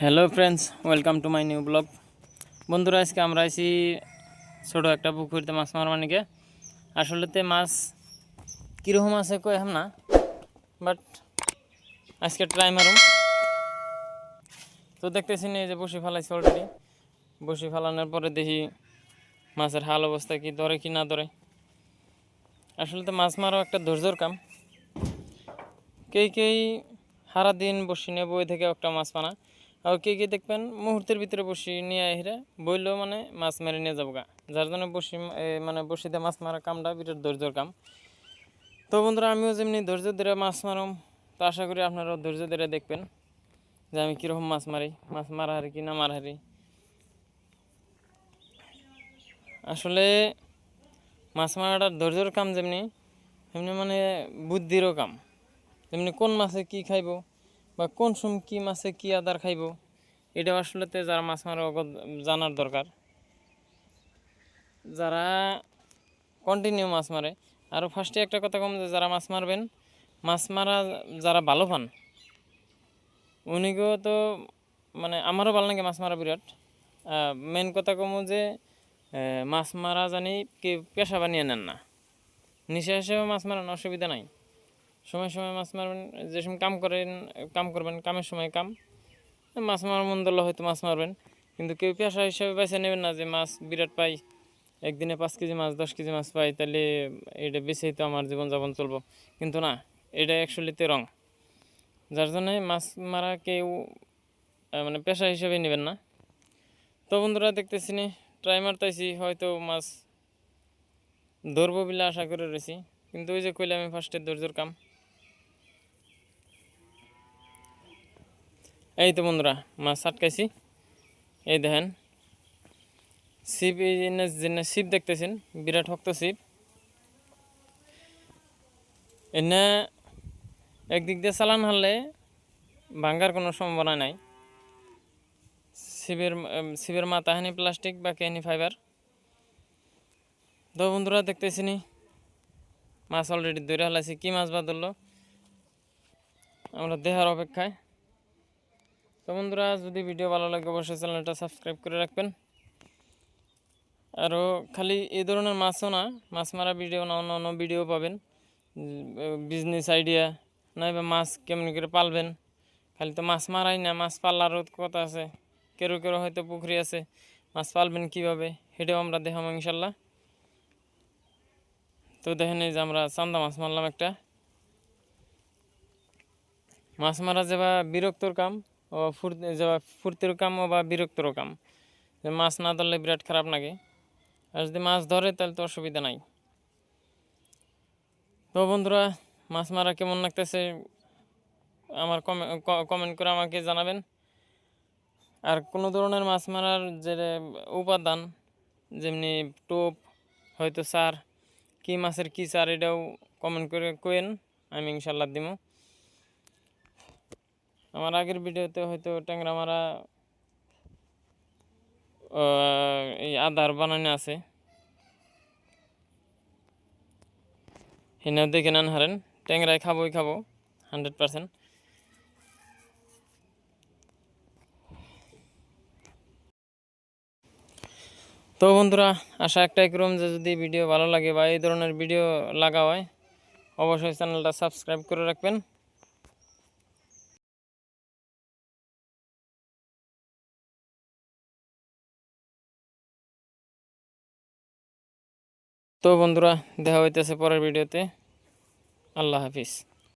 Hello friends welcome to my new blog বন্ধুরা, আজকে আমরা আছি ছোটো একটা পুকুরিতে মাছ মারার মানিকে আসলেতে মাছ কীরকম আছে কই না বাট আজকে ট্রাই মারুম। তো দেখতেছি এই যে বসে ফেলাইছি অলরেডি বসে ফেলানোর পরে দেখি মাছের হাল অবস্থা কি ধরে কি না ধরে। আসলে মাছ মারাও একটা ধৈর্যর কাম। কেই কেই সারা দিন বসি নিয়ে বই থেকে একটা মাছ পানা আর কে কে দেখবেন? মুহূর্তের ভিতরে বসি নিয়ে আহিরে বইলেও মানে মাছ মেরে নিয়ে যাব গা যার জন্য বসি মানে বসিতে মাছ মারা কামটা, বিরাট ধৈর্যর কাম। তো বন্ধুরা, আমিও যেমনি ধৈর্য ধরে মাছ মারম, তো আশা করি আপনারাও ধৈর্য ধরে দেখবেন যে আমি কীরকম মাছ মারি, মাছ মারা হারি কি না মারা হারি আসলে মাছ মারাটার ধৈর্যর কাম যেমনি, তেমনি মানে বুদ্ধিরও কাম। যেমনি কোন মাছে কি খাইব বা কোন সময় কি মাছে কি আদার খাইব এটা আসলেতে যারা মাছ মারা জানার দরকার। যারা কন্টিনিউ মাছ মারে, আর ফার্স্টে একটা কথা কম যে যারা মাছ মারবেন, মাছ মারা যারা ভালো পান উনিকেও তো মানে আমারও ভালো লাগে মাছ মারা বিরাট। মেন কথা কমু যে মাছ মারা জানি পেশা বানিয়ে নেন না। নিশা হিসেবে মাছ মারান অসুবিধা নাই। সময় সময় মাছ মারবেন, যে সময় কাম করেন, কাম করবেন, কামের সময় কাম। মাছ মারার মন ধরলে হয়তো মাছ মারবেন, কিন্তু কেউ পেশা হিসাবে বেছে নেবেন না যে মাছ বিরাট পাই, একদিনে পাঁচ কেজি মাছ, দশ কেজি মাছ পাই, তাহলে এটা বেছেই তো আমার জীবনযাপন চলবো। কিন্তু না, এটা অ্যাকচুয়ালিতে রং যার জন্যে মাছ মারা কেউ মানে পেশা হিসেবে নেবেন না। তো বন্ধুরা, দেখতেছি নি ট্রাই মারতেছি, হয়তো মাছ ধরবো বলে আশা করে রয়েছি, কিন্তু ওই যে কইলে আমি ফার্স্টে ধৈর্যর কাম। এই তো বন্ধুরা, মাছ আটকাইছি। এই দেখেন, শিব, এই যে শিব দেখতেছেন, বিরাট শক্ত শিব। এনে একদিক দিয়ে চালান হারলে ভাঙ্গার কোনো সম্ভাবনা নাই। শিবের শিবের মাথা হানি প্লাস্টিক বা কেহানি ফাইবার। তো বন্ধুরা দেখতেছি নি মাছ অলরেডি ধরে হালাইছি কি মাছ বা ধরলো? আমরা দেহার অপেক্ষায়। তো বন্ধুরা, যদি ভিডিও ভালো লাগে, অবশ্যই চ্যানেলটা সাবস্ক্রাইব করে রাখবেন। আরও খালি এই ধরনের মাছও না, মাছ মারা ভিডিও না, অন্য অন্য ভিডিও পাবেন। বিজনেস আইডিয়া, নাইবা মাছ কেমন করে পালবেন। খালি তো মাছ মারাই না, মাছ পাল্লারও কথা আছে। কেউ কেউ হয়তো পুকুরি আছে, মাছ পালবেন কীভাবে, সেটাও আমরা দেখাবো ইনশাল্লাহ। তো দেখেন এই যে আমরা চান্দা মাছ মারলাম একটা। মাছ মারা যাবা বিরক্তর কাম ফুর্তির কাম বা বিরক্তর কাম। মাছ না ধরলে বিরাট খারাপ লাগে। আর যদি মাছ ধরে, তাহলে তো অসুবিধা নাই। তো বন্ধুরা, মাছ মারা কেমন লাগতেছে? আমার কমেন্ট করে আমাকে জানাবেন। আর কোনো ধরনের মাছ মারার যে উপাদান, যেমনি টোপ, হয়তো সার, কি মাছের কি সার, এটাও কমেন্ট করে কোয়েন আমি ইনশাল্লাহ দিব আমার আগের ভিডিওতে হয়তো ট্যাংরা মারা এই আদার বানানো আছে। হেনাও দেখে নেন হারেন। ট্যাংরায় খাবোই খাব, হান্ড্রেড পার্সেন্ট। তো বন্ধুরা, আশা একটাই করুম যে যদি ভিডিও ভালো লাগে বা এই ধরনের ভিডিও লাগা হয়, অবশ্যই চ্যানেলটা সাবস্ক্রাইব করে রাখবেন। তো বন্ধুরা দেখা হইতেছে পরের ভিডিওতে। আল্লাহ হাফিজ।